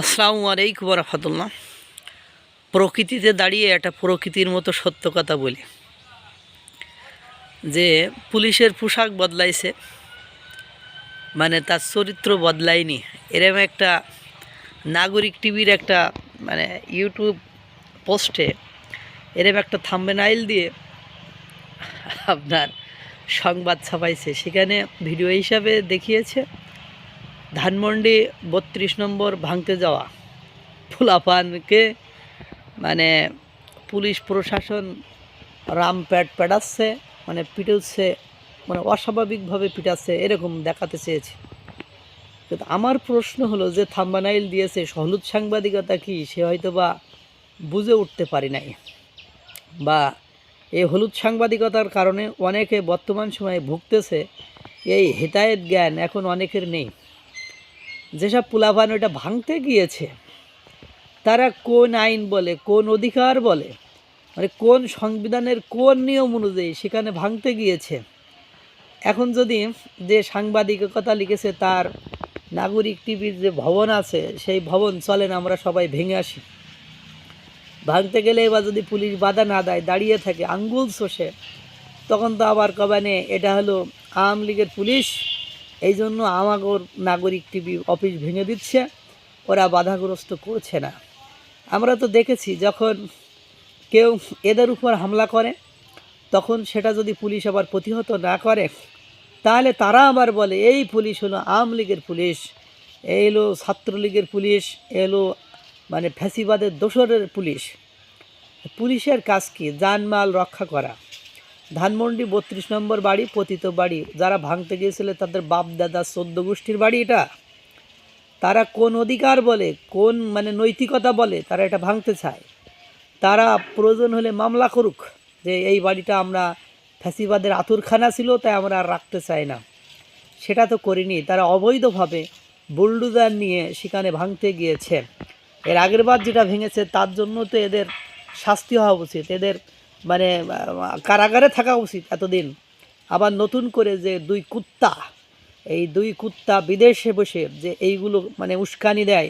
আসসালামু আলাইকুম রহমতুল্লাহ। প্রকৃতিতে দাঁড়িয়ে একটা প্রকৃতির মতো সত্য কথা বলি। যে পুলিশের পোশাক বদলাইছে মানে তার চরিত্র বদলায়নি। এরম একটা নাগরিক টিভির একটা মানে ইউটিউব পোস্টে এরম একটা থাম্বেনাইল দিয়ে আপনার সংবাদ ছাপাইছে। সেখানে ভিডিও হিসাবে দেখিয়েছে। ধানমন্ডি বত্রিশ নম্বর ভাঙতে যাওয়া। ফুলাপানকে মানে পুলিশ প্রশাসন রাম প্যাট পেটাচ্ছে মানে পিটাচ্ছে মানে অস্বাভাবিকভাবে পিটাচ্ছে, এরকম দেখাতে চেয়েছে। কিন্তু আমার প্রশ্ন হলো যে থাম্বানাইল দিয়েছে হলুদ সাংবাদিকতা কি সে হয়তো বা বুঝে উঠতে পারি নাই? বা এই হলুদ সাংবাদিকতার কারণে অনেকে বর্তমান সময়ে ভুগতেছে, এই হেতায়েত জ্ঞান এখন অনেকের নেই। যেসব পুলাপান ওটা ভাঙতে গিয়েছে, তারা কোন আইন বলে, কোন অধিকার বলে মানে কোন সংবিধানের কোন নিয়ম অনুযায়ী সেখানে ভাঙতে গিয়েছে? এখন যদি যে সাংবাদিকতা লিখেছে তার নাগরিক টিভির যে ভবন আছে, সেই ভবন চলেন আমরা সবাই ভেঙে আসি। ভাঙতে গেলে এবার যদি পুলিশ বাধা না দেয়, দাঁড়িয়ে থাকে, আঙ্গুল শোষে, তখন তো আবার কবানে এটা হলো আওয়ামী লীগের পুলিশ এই জন্য আমাগর নাগরিক টিভি অফিস ভেঙে দিচ্ছে, ওরা বাধাগ্রস্ত করছে না। আমরা তো দেখেছি যখন কেউ এদের উপর হামলা করে, তখন সেটা যদি পুলিশ আবার প্রতিহত না করে, তাহলে তারা আবার বলে, এই পুলিশ হলো আওয়ামী লীগের পুলিশ এই হলো ছাত্রলীগের পুলিশ এলো মানে ফ্যাসিবাদের দোসরের পুলিশ। পুলিশের কাজ কি? জানমাল রক্ষা করা। ধানমন্ডি বত্রিশ নম্বর বাড়ি, পতিত বাড়ি। যারা ভাঙতে গিয়েছিল তাদের বাপ, দাদা চোদ্দ গোষ্ঠীর বাড়ি এটা। তারা কোন অধিকার বলে, কোন মানে নৈতিকতা বলে তারা এটা ভাঙতে চায়। তারা প্রয়োজন হলে মামলা করুক যে এই বাড়িটা আমরা ফ্যাসিবাদের আতুরখানা ছিল, তাই আমরা আর রাখতে চাই না। সেটা তো করিনি। তারা অবৈধভাবে বুলডুজার নিয়ে সেখানে ভাঙতে গিয়েছে। এর আগের বার যেটা ভেঙেছে তার জন্য তো এদের শাস্তি হওয়া উচিত। এদের মানে কারাগারে থাকা উচিত এতদিন। আবার নতুন করে যে দুই কুত্তা, এই দুই কুত্তা বিদেশে বসে যে এইগুলো মানে উস্কানি দেয়,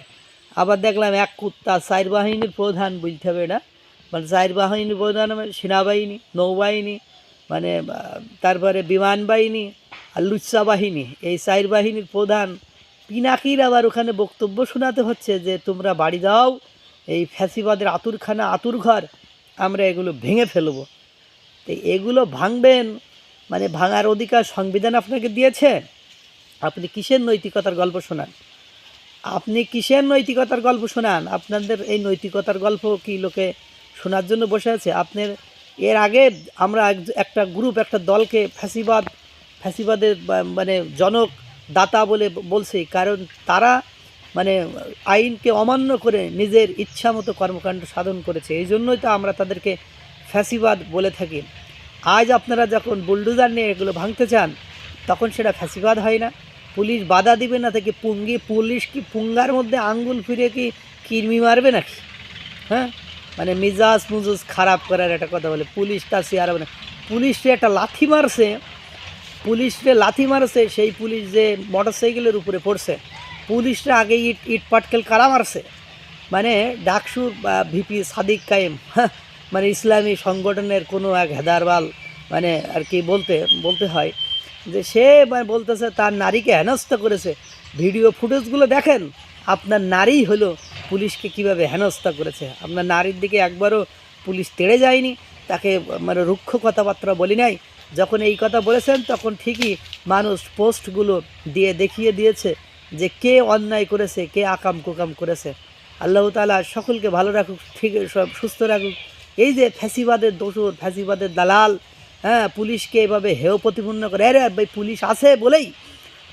আবার দেখলাম এক কুত্তা চার বাহিনীর প্রধান বুঝতে হবে না? মানে চার বাহিনীর প্রধান মানে সেনাবাহিনী, নৌবাহিনী মানে তারপরে বিমান বাহিনী আর লুচ্চা বাহিনী। এই চার বাহিনীর প্রধান পিনাকির আবার ওখানে বক্তব্য শোনাতে হচ্ছে যে, তোমরা বাড়ি দাও এই ফ্যাসিবাদের আতুরখানা আতুর ঘর আমরা এগুলো ভেঙে ফেলব। তো এগুলো ভাঙবেন মানে ভাঙার অধিকার সংবিধান আপনাকে দিয়েছে? আপনি কিসের নৈতিকতার গল্প শোনান? আপনি কিসের নৈতিকতার গল্প শোনান? আপনাদের এই নৈতিকতার গল্প কি লোকে শোনার জন্য বসে আছে? আপনার, এর আগে আমরা এক- একটা গ্রুপ একটা দলকে ফ্যাসিবাদ, ফ্যাসিবাদের মানে জনক দাতা বলে বলছি, কারণ তারা মানে আইনকে অমান্য করে নিজের ইচ্ছা মতো কর্মকাণ্ড সাধন করেছে। এই জন্যই তো আমরা তাদেরকে ফ্যাসিবাদ বলে থাকি। আজ আপনারা যখন বুলডোজার নিয়ে এগুলো ভাঙতে চান, তখন সেটা ফ্যাসিবাদ হয় না। পুলিশ বাধা দিবে না থেকে পুঙ্গি, পুলিশ কি পুঙ্গার মধ্যে আঙ্গুল ফিরে কি কিরমি মারবে নাকি? হ্যাঁ? মানে মিজাজ মুজাজ খারাপ করার একটা কথা বলে, পুলিশ তার সে আর মানে পুলিশে একটা লাথি মারছে পুলিশরে লাথি মারছে, সেই পুলিশ যে মোটর সাইকেলের উপরে পড়ছে পুলিশরা আগে ইট ইট পাটকেল কারা মারছে? মানে ডাকসুর ভিপি সাদিক কায়েম হ্যাঁ, মানে ইসলামী সংগঠনের কোনো এক হেদারবাল মানে আর কি বলতে বলতে হয় যে সে মানে বলতেছে তার নারীকে হেনস্থা করেছে। ভিডিও ফুটেজগুলো দেখেন আপনার নারী হলো পুলিশকে কীভাবে হেনস্থা করেছে। আপনার নারীর দিকে একবারও পুলিশ তেড়ে যায়নি তাকে মানে রুক্ষ কথাবার্তা বলি নাই। যখন এই কথা বলেছেন তখন ঠিকই মানুষ পোস্টগুলো দিয়ে দেখিয়ে দিয়েছে। যে কে অন্যায় করেছে, কে আকাম কুকাম করেছে। আল্লাহ তালা সকলকে ভালো রাখুক, ঠিক, সব সুস্থ রাখুক। এই যে ফ্যাসিবাদের দোষর, ফ্যাসিবাদের দালাল হ্যাঁ পুলিশকে এভাবে হেয় প্রতিপন্ন করে, আরে ভাই, পুলিশ আছে বলেই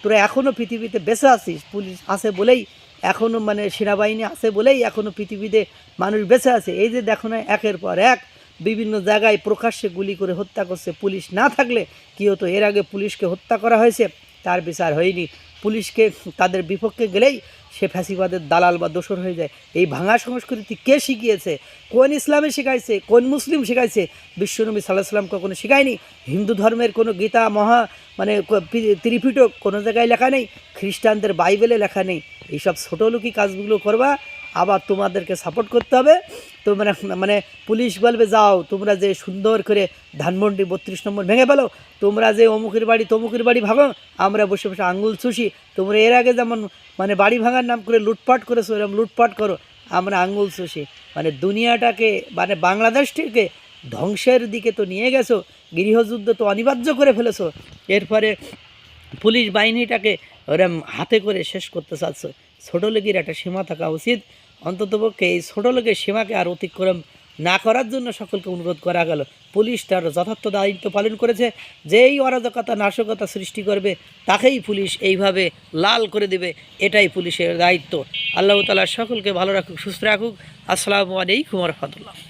তোরা এখনও পৃথিবীতে বেঁচে আছিস, পুলিশ আছে বলেই এখনও মানে সেনাবাহিনী আছে বলেই এখনও পৃথিবীতে মানুষ বেঁচে আছে। এই যে দেখো না, একের পর এক বিভিন্ন জায়গায় প্রকাশ্যে গুলি করে হত্যা করছে। পুলিশ না থাকলে কী হতো? এর আগে পুলিশকে হত্যা করা হয়েছে, তার বিচার হয়নি। পুলিশকে তাদের বিপক্ষে গেলেই সে ফ্যাসিবাদের দালাল বা দোসর হয়ে যায়। এই ভাঙা সংস্কৃতি কে শিখিয়েছে? কোন ইসলামে শেখাইছে? কোন মুসলিম শেখাইছে? বিশ্বনবী সাল্লাহ সাল্লাম কখনো শেখায়নি? হিন্দু ধর্মের কোনো গীতা, মহা মানে ত্রিপিটক কোনো জায়গায় লেখা নেই? খ্রিস্টানদের বাইবেলে লেখা নেই? এইসব ছোটোলুকি কাজগুলো করবা, আবার তোমাদেরকে সাপোর্ট করতে হবে। তোমরা মানে পুলিশ বলবে, যাও, তোমরা যে সুন্দর করে ধানমন্ডি বত্রিশ নম্বর ভেঙে ফেলো, তোমরা যে অমুকের বাড়ি তমুকের বাড়ি ভাঙো, আমরা বসে বসে আঙ্গুল চুষি, তোমরা এর আগে যেমন মানে বাড়ি ভাঙার নাম করে লুটপাট করেছ এরকম লুটপাট করো, আমরা আঙ্গুল চুষি। মানে দুনিয়াটাকে মানে বাংলাদেশটিকে ধ্বংসের দিকে তো নিয়ে গেছো, গৃহযুদ্ধ তো অনিবার্য করে ফেলেছো। এরপরে পুলিশ বাহিনীটাকে ওরম হাতে করে শেষ করতে চাচ্ছ। ছোটো লেগির একটা সীমা থাকা উচিত। অন্ততপক্ষে এই ছোট লোকের সীমাকে আর অতিক্রম না করার জন্য সকলকে অনুরোধ করা গেল। পুলিশ তার যথার্থ দায়িত্ব পালন করেছে। যেই অরাজকতা, নাশকতা সৃষ্টি করবে, তাকেই পুলিশ এইভাবে লাল করে দেবে। এটাই পুলিশের দায়িত্ব। আল্লাহ তালা সকলকে ভালো রাখুক, সুস্থ রাখুক। আসসালামু আলাইকুম রহমতুল্লাহ।